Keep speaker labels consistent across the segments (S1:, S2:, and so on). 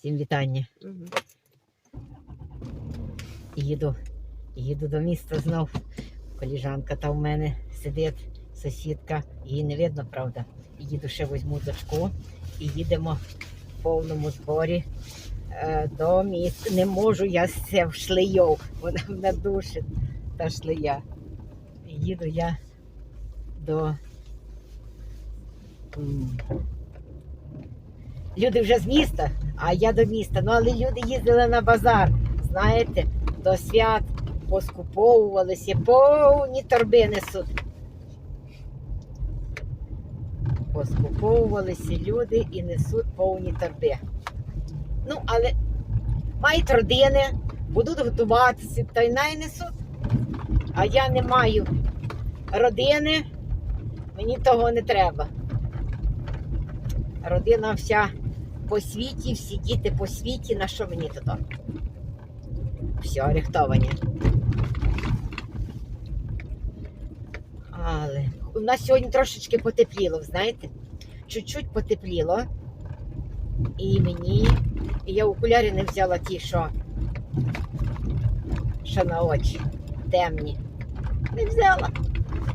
S1: Всім вітання.
S2: Мгм.
S1: Їду, їду до міста знов. Коліжанка та в мене сидить, сусідка. Її не видно, правда. Їду ще візьму дочку і їдемо в повному зборі е, до міста. Не можу я це в шлею, вона мене душить та шлея. Їду я до. Люди вже з міста, а я до міста. Ну, але люди їздили на базар, знаєте, до свят поскуповувалися, повні торби несуть. Поскуповувалися люди і несуть повні торби. Ну, але мають родини, будуть готуватися, та й най несуть. А я не маю родини, мені того не треба. Родина вся по світі, всі діти по світі, на що мені туди? Все, рихтовані. Але у нас сьогодні трошечки потепліло, знаєте? Чуть-чуть потепліло. І мені. І я окуляри не взяла ті, що, що на очі темні. Не взяла.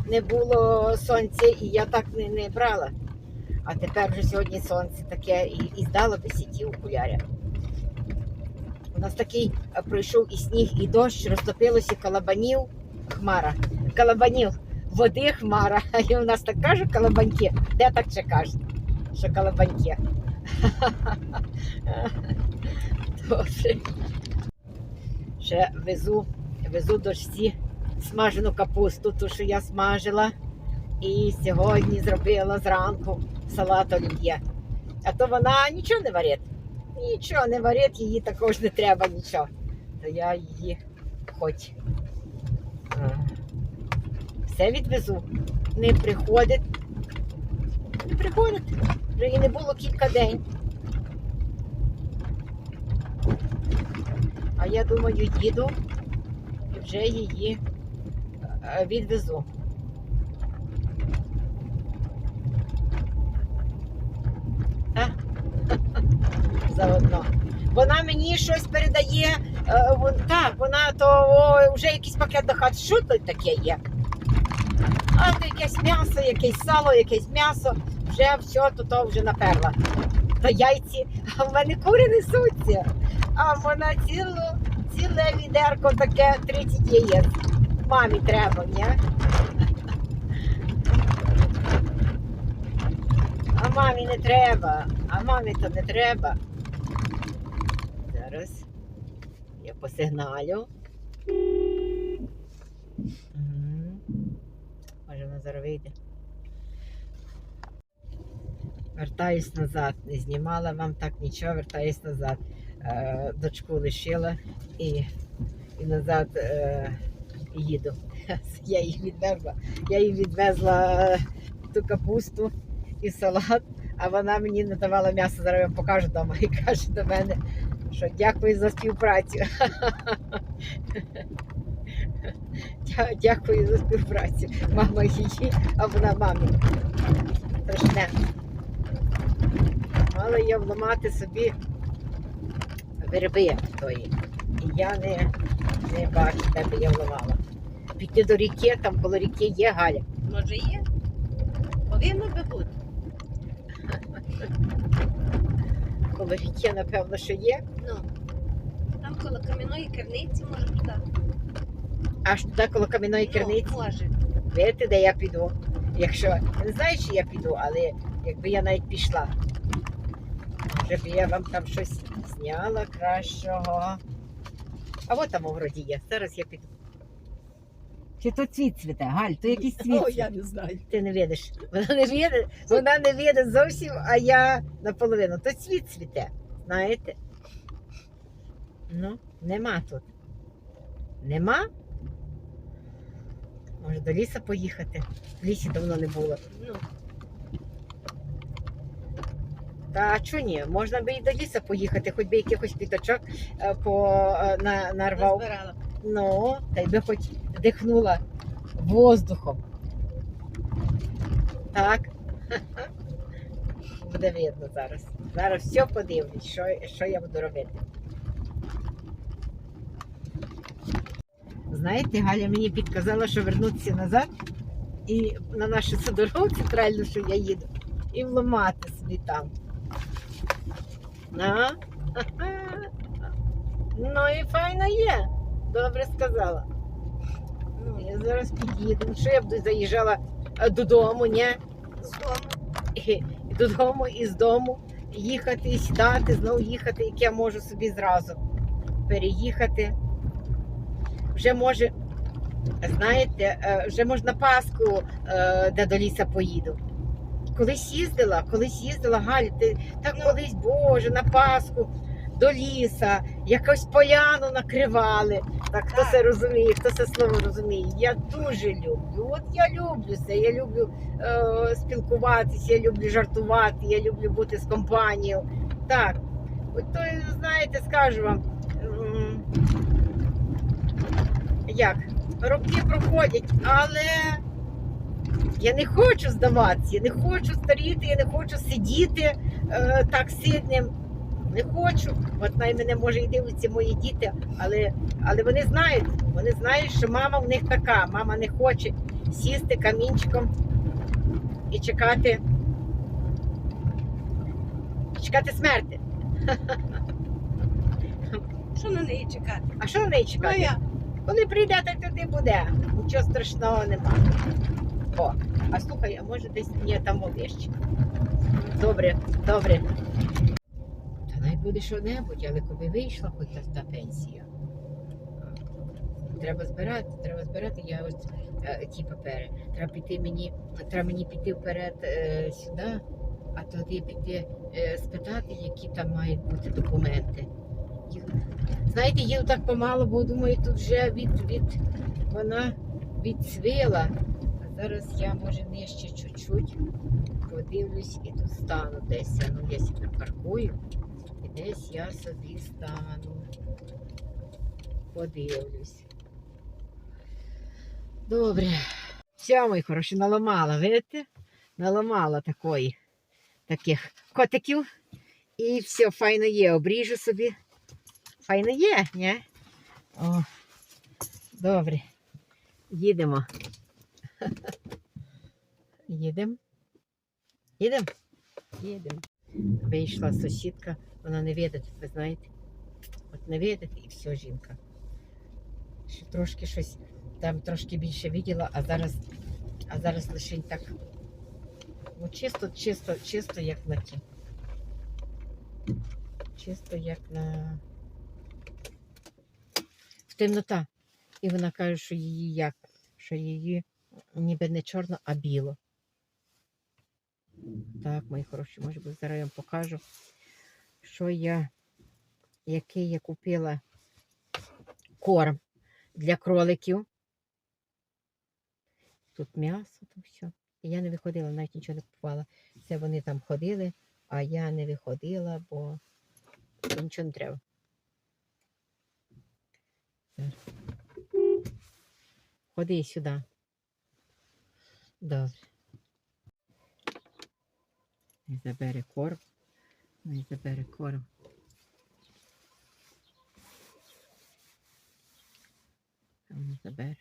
S1: Не було сонця, і я так не, не брала. А тепер вже сьогодні сонце таке і, і здало би ті окуляри. У нас такий е, пройшов і сніг, і дощ, розтопилося калабанів, хмара. Калабанів, води хмара. І у нас так кажуть калабаньки. Де так ще кажуть, що калабаньки? Добре. Ще везу, везу дочці смажену капусту, ту, що я смажила. І сьогодні зробила зранку салат олів'є. А то вона нічого не варить. Нічого не варить, їй також не треба нічого. То я її хоч а, все відвезу. Не приходить. Не приходить. Вже її не було кілька день. А я думаю, їду і вже її е, відвезу. Заодно. Вона мені щось передає. е, так, вона то о, вже якийсь пакет до хати. Що тут таке є? А то якесь м'ясо, якесь сало, якесь м'ясо, вже все, то, то вже наперла. То яйці, а в мене кури несуться. А вона цілу, ціле відерко таке 30 яєць. Мамі треба, ні? А мамі не треба, а мамі то не треба. Зараз я посигналю. Мгм. Може вона зараз вийде. Вертаюсь назад. Не знімала вам так нічого, вертаюсь назад. Е, дочку лишила і, і назад е, їду. Я її відвезла. Я їй відвезла е, ту капусту і салат, а вона мені не давала м'ясо, зараз я вам покажу вдома і каже до мене, що дякую за співпрацю. Дякую за співпрацю. Мама її, а вона мамі. Страшне. Мала я вламати собі верби тої. І я не, не бачу, де би я вламала. Піти до ріки, там коло ріки є Галя.
S2: Може є? Повинно би бути.
S1: Коло ріки, напевно, що є.
S2: Ну, там коло кам'яної керниці може туди.
S1: Аж туди коло кам'яної керниці.
S2: Ну, може.
S1: Видите, де я піду. Якщо не знаю, чи я піду, але якби я навіть пішла, може б я вам там щось зняла кращого. А от там у городі є. Зараз я піду. Чи то цвіт цвіте, Галь, то якийсь цвіт.
S2: О, я не знаю.
S1: Ти не видиш. Вона не видить, вона не видить зовсім, а я наполовину. То цвіт цвіте, знаєте? Ну, нема тут. Нема? Може до лісу поїхати? В лісі давно не було.
S2: Ну,
S1: Та чого ні? Можна би і до лісу поїхати, хоч би якихось піточок е, по, е, на, нарвав.
S2: назбирала.
S1: Ну, та й би хоч дихнула воздухом. Так. Буде видно зараз. Зараз все подивлюсь, що, що я буду робити. Знаєте, Галя мені підказала, що вернутися назад і на нашу цю дорогу центральну, що я їду, і вламати собі там. А? Ну і файно є. Добре сказала. Ну, я зараз під'їду. Ну, Що я буду заїжджала е, додому, ні?
S2: З дому.
S1: Додому, і з дому їхати, і сідати, знову їхати, як я можу собі зразу переїхати. Вже може, знаєте, е, вже можна Пасху, е, де до ліса поїду. Колись їздила, колись їздила, Галь, ти так колись, Боже, на Пасху до ліса, якусь поляну накривали. Так хто це розуміє, хто це слово розуміє? Я дуже люблю. От я люблю це. Я люблю е, спілкуватися, я люблю жартувати, я люблю бути з компанією. Так, от то, знаєте, скажу вам, як, роки проходять, але я не хочу здаватися, я не хочу старіти, я не хочу сидіти е, так сидним. Не хочу. От най мене може і дивляться мої діти, але, але вони знають, вони знають, що мама в них така. Мама не хоче сісти камінчиком і чекати. Чекати смерти.
S2: Що на неї чекати?
S1: А що на неї
S2: Ну
S1: чекати?
S2: я.
S1: Коли прийде, так туди буде. Нічого страшного нема. О, а слухай, а може десь ні, там вище. Добре, добре. Буде що-небудь, але коли вийшла хоч та, та пенсія. Треба збирати, треба збирати. Я ось е, ті папери. Треба піти мені, треба мені піти вперед е, сюди, а тоді піти е, спитати, які там мають бути документи. Знаєте, їду так помало, бо думаю, тут вже від, від вона відцвіла. А зараз я може нижче чуть-чуть подивлюсь і тут стану десь. Ну, я собі паркую десь я собі стану. Подивлюсь. Добре. Все, мої хороші, наламала, видите? Наламала такої, таких котиків. І все, файно є. Обріжу собі. Файно є, ні? О, добре. Їдемо. Їдемо. Їдемо? Їдемо. Вийшла сусідка, вона не видить, ви знаєте. От не видить і все, жінка. Ще трошки щось, там трошки більше виділа, а зараз, а зараз лише так. Ну, чисто, чисто, чисто як на ті. Чисто як на в темнота. І вона каже, що її як? Що її ніби не чорно, а біло. Так, мої хороші, може бути, зараз я вам покажу, що я, який я купила корм для кроликів. Тут м'ясо, то все. І я не виходила, навіть нічого не купувала. Це вони там ходили, а я не виходила, бо нічого не треба. Ходи сюди. Добре. Не забере корм. Не забере корм. Там забере.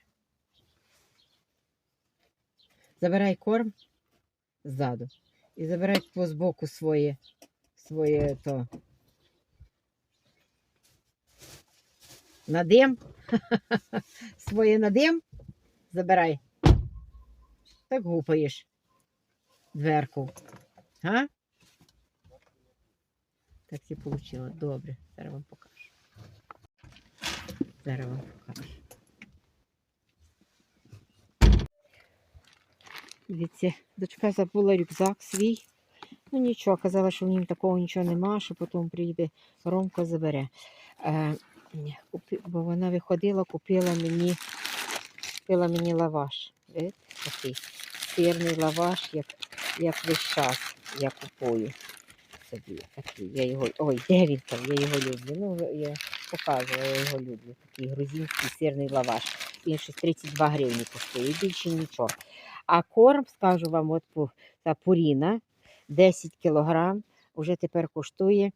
S1: Забирай корм ззаду. І забирай по збоку своє, своє то. Надим. Своє надим. Забирай. Так гупаєш дверку. А? Так і вийшло. Добре. Зараз вам покажу. Зараз вам покажу. Дивіться, дочка забула рюкзак свій. Ну нічого, казала, що в нім такого нічого нема, що потім прийде Ромко забере. Е, бо вона виходила, купила мені, купила мені лаваш. Такий сирний лаваш, як, як весь час я купую собі. Такий. Я його, ой, де він там? Я його люблю. Ну, я показувала, я його люблю. Такий грузинський сирний лаваш. Він щось 32 гривні коштує, більше нічого. А корм, скажу вам, от та пуріна 10 кілограм вже тепер коштує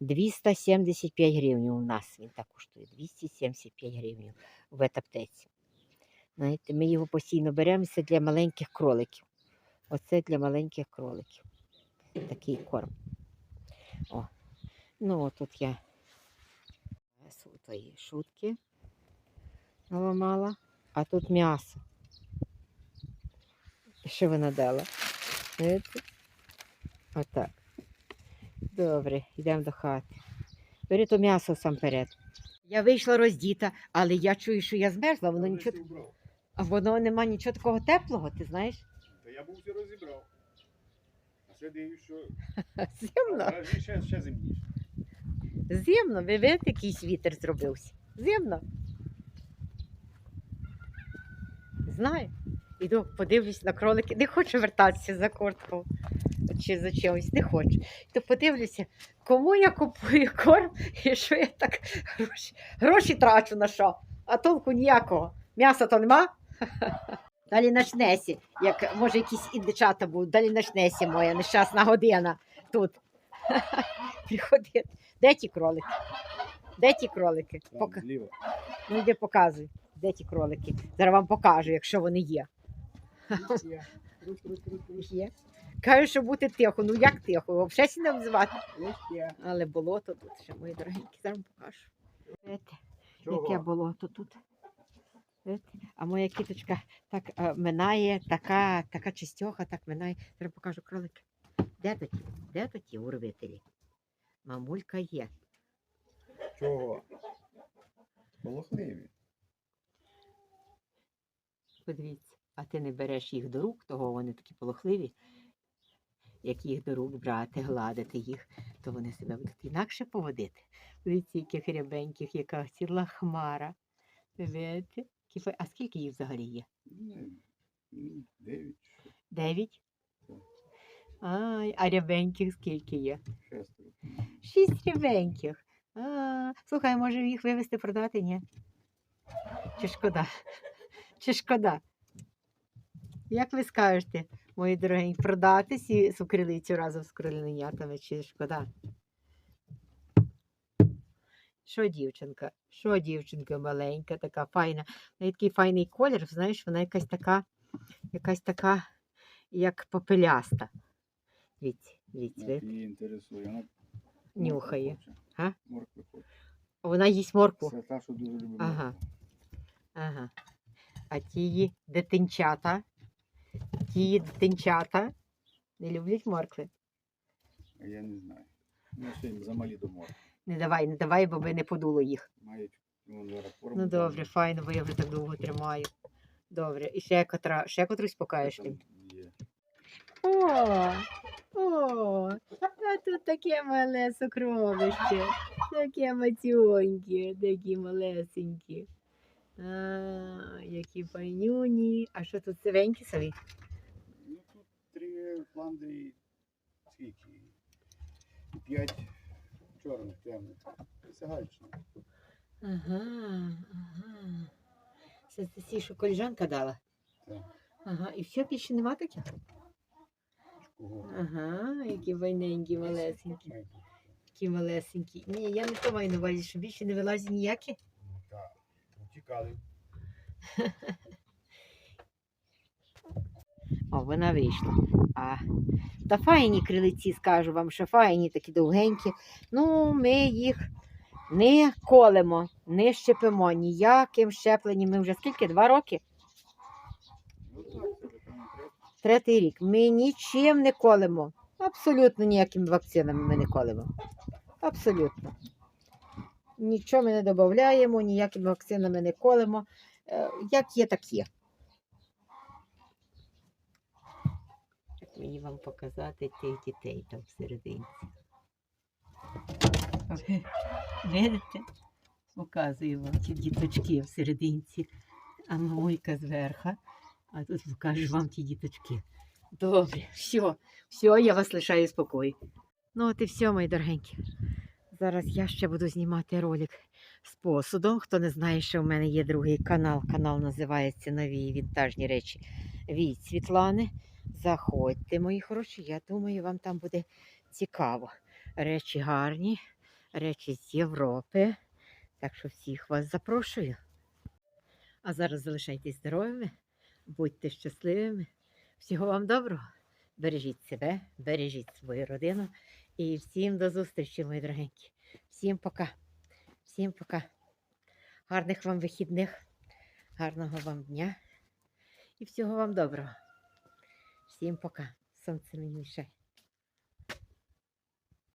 S1: 275 гривень у нас. Він так коштує 275 гривень в етаптеці. Знаєте, ми його постійно беремося для маленьких кроликів. Оце для маленьких кроликів. Такий корм. О. Ну, тут я тої шутки наламала, а тут м'ясо. Що вона дала? Видите? Отак. Добре, йдемо до хати. Бери то м'ясо сам перед. Я вийшла роздіта, але я чую, що я змерзла, воно нічого. А воно нема нічого такого теплого, ти знаєш?
S3: Я був все розібрав. А ще дивлюсь, що
S1: Зимно.
S3: ще, ще зимніше.
S1: Зимно, ви видите, якийсь вітер зробився. Зимно. Знаю. Іду, подивлюсь на кролики. Не хочу вертатися за курткою чи за чимось, не хочу. То подивлюся, кому я купую корм і що я так гроші, гроші трачу на що, а толку ніякого. М'яса то нема. Далі начнесі, як може якісь індичата будуть, далі начнесі моя нещасна година тут. Приходить. Де ті кролики? Де ті кролики? Пока... Ну, йди показуй, де ті кролики. Зараз вам покажу, якщо вони є.
S3: Є.
S1: Кажу, що бути тихо. Ну як тихо? Взагалі не обзивати. Але болото тут ще, мої дорогенькі, зараз вам покажу. Яке болото тут. А моя кіточка так е, минає, така, така чистьоха, так минає. Зараз покажу кролики. Де то ті? Де то ті урвителі? Мамулька є.
S3: Чого? Полохливі.
S1: Подивіться, а ти не береш їх до рук, того вони такі полохливі. Як їх до рук брати, гладити їх, то вони себе будуть інакше поводити. Дивіться, яких рябеньких, яка ціла хмара. Ви Видите? Які А скільки їх взагалі є?
S3: Дев'ять,
S1: Дев'ять? Ай, а рябеньких скільки є?
S3: шестеро.
S1: Шість рябеньких. А, слухай, може їх вивезти продати, ні? Чи шкода? Чи шкода? Як ви скажете, мої дорогі, продати сі сукрилицю разом з кроленятами, чи шкода? Що дівчинка? Що дівчинка маленька, така файна. В такий файний колір, знаєш, вона якась така, якась така, як попеляста. Дивіться, дивіться,
S3: Як її інтересує. Вона
S1: нюхає.
S3: моркви хоче.
S1: А?
S3: Моркви хоче.
S1: Вона їсть моркву.
S3: Це та, що дуже любить
S1: Ага. Ага. А ті дитинчата, ті дитинчата не люблять моркви.
S3: Я не знаю. Ну, ще їм замалі до моркви.
S1: Не давай, не давай, бо би не подуло їх.
S3: Мають форму.
S1: Ну добре, файно, бо я вже так довго тримаю. Добре. І ще котра, ще котрусь покаєш ти. О, о, а тут таке мале сокровище. Таке матюньке, такі малесенькі. А, які файнюні. А що тут сивенькі сові?
S3: Ну тут три фландрі, скільки? П'ять чорних темних. Це.
S1: Ага, ага. Це ті, що коліжанка дала.
S3: Так.
S1: Ага, і все, більше нема таких?
S3: Кого?
S1: Ага, які вайненькі, малесенькі. Такі малесенькі. Ні, я не то маю на увазі, що більше не вилазять ніякі.
S3: Ну, Так. Утікали.
S1: О, вона вийшла. А, та файні крилиці, скажу вам, що файні, такі довгенькі. Ну, ми їх не колемо, не щепимо ніяким щепленням. Ми вже скільки? Два роки?
S3: Ну.
S1: Третій рік. Ми нічим не колемо. Абсолютно ніякими вакцинами ми не колемо. Абсолютно. Нічого ми не додаємо, ніякими вакцинами не колемо. Е, Як є, так є. Мені вам показати тих дітей там всередині. Видите? Показую вам ті діточки всерединці, а мамулька зверха. А тут покажу вам ті діточки. Добре, все, все, я вас лишаю спокою. Ну, от і все, мої дорогенькі. Зараз я ще буду знімати ролик з посудом. Хто не знає, що в мене є другий канал. Канал називається Нові вінтажні речі від Світлани. Заходьте, мої хороші. Я думаю, вам там буде цікаво. Речі гарні, речі з Європи. Так що всіх вас запрошую. А зараз залишайтесь здоровими, будьте щасливими. Всього вам доброго. Бережіть себе, бережіть свою родину. І всім до зустрічі, мої дорогенькі. Всім пока. Всім пока. Гарних вам вихідних, гарного вам дня і всього вам доброго. Всім пока. Сонце мені мішає.